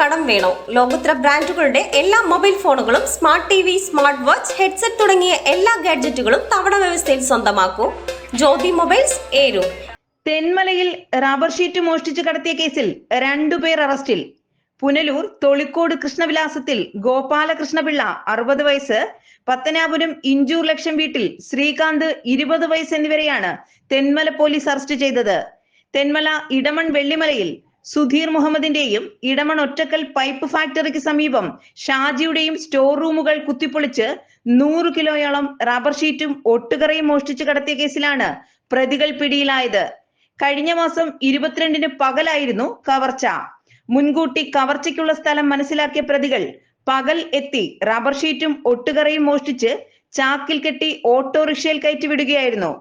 കടം വേണോ? ലോകോത്തര ബ്രാൻഡുകളുടെ എല്ലാ മൊബൈൽ ഫോണുകളും smart T V smart watch headset തുടങ്ങിയ എല്ലാ ഗാഡ്ജറ്റുകളും തവണ വ്യവസ്ഥയിൽ സ്വന്തമാക്കൂ. ജ്യോതി മൊബൈൽസ് ഏരു. തെന്മലയിൽ റബ്ബർ ഷീറ്റ് മോഷ്ടിച്ചു കടത്തിയ കേസിൽ രണ്ടുപേർ അറസ്റ്റിൽ. പുനലൂർ തൊളിക്കോട് കൃഷ്ണവിലാസത്തിൽ ഗോപാലകൃഷ്ണപിള്ള അറുപത് വയസ്സ് പത്തനാപുരം ഇഞ്ചൂർ ലക്ഷം വീട്ടിൽ ശ്രീകാന്ത് ഇരുപത് വയസ്സ് എന്നിവരെയാണ് തെന്മല പോലീസ് അറസ്റ്റ് ചെയ്തത്. തെന്മല ഇടമൺ വെള്ളിമലയിൽ സുധീർ മുഹമ്മദിന്റെയും ഇടമൺ ഒറ്റക്കൽ പൈപ്പ് ഫാക്ടറിക്ക് സമീപം ഷാജിയുടെയും സ്റ്റോർ റൂമുകൾ കുത്തിപ്പൊളിച്ച് നൂറ് കിലോയോളം റബ്ബർ ഷീറ്റും ഒട്ടുകറയും മോഷ്ടിച്ചു കടത്തിയ കേസിലാണ് പ്രതികൾ പിടിയിലായത്. കഴിഞ്ഞ മാസം ഇരുപത്തിരണ്ടിന് പകലായിരുന്നു കവർച്ച. മുൻകൂട്ടി കവർച്ചയ്ക്കുള്ള സ്ഥലം മനസ്സിലാക്കിയ പ്രതികൾ പകൽ എത്തി റബ്ബർ ഷീറ്റും ഒട്ടുകറയും മോഷ്ടിച്ച് ചാക്കിൽ കെട്ടി ഓട്ടോറിക്ഷയിൽ കയറ്റി വിടുകയായിരുന്നു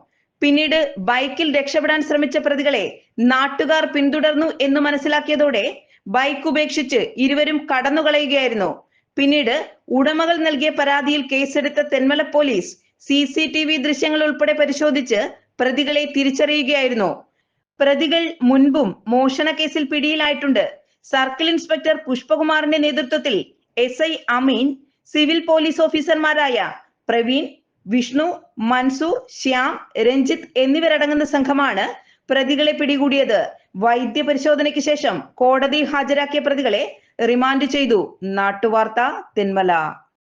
പിന്നീട് ബൈക്കിൽ രക്ഷപ്പെടാൻ ശ്രമിച്ച പ്രതികളെ നാട്ടുകാർ പിന്തുടർന്നു എന്ന് മനസ്സിലാക്കിയതോടെ ബൈക്ക് ഉപേക്ഷിച്ച് ഇരുവരും കടന്നുകളയുകയായിരുന്നു. പിന്നീട് ഉടമകൾ നൽകിയ പരാതിയിൽ കേസെടുത്ത Thenmala police C C T V ദൃശ്യങ്ങൾ ഉൾപ്പെടെ പരിശോധിച്ച് പ്രതികളെ തിരിച്ചറിയുകയായിരുന്നു. പ്രതികൾ മുൻപും മോഷണ കേസിൽ പിടിയിലായിട്ടുണ്ട്. സർക്കിൾ ഇൻസ്പെക്ടർ പുഷ്പകുമാറിന്റെ നേതൃത്വത്തിൽ S I Ameen civil police ഓഫീസർമാരായ പ്രവീൺ വിഷ്ണു മൻസൂർ ശ്യാം രഞ്ജിത്ത് എന്നിവരടങ്ങുന്ന സംഘമാണ് പ്രതികളെ പിടികൂടിയത്. വൈദ്യ പരിശോധനയ്ക്ക് ശേഷം കോടതി ഹാജരാക്കിയ പ്രതികളെ റിമാൻഡ് ചെയ്തു. നാട്ടുവാർത്ത തെന്മല.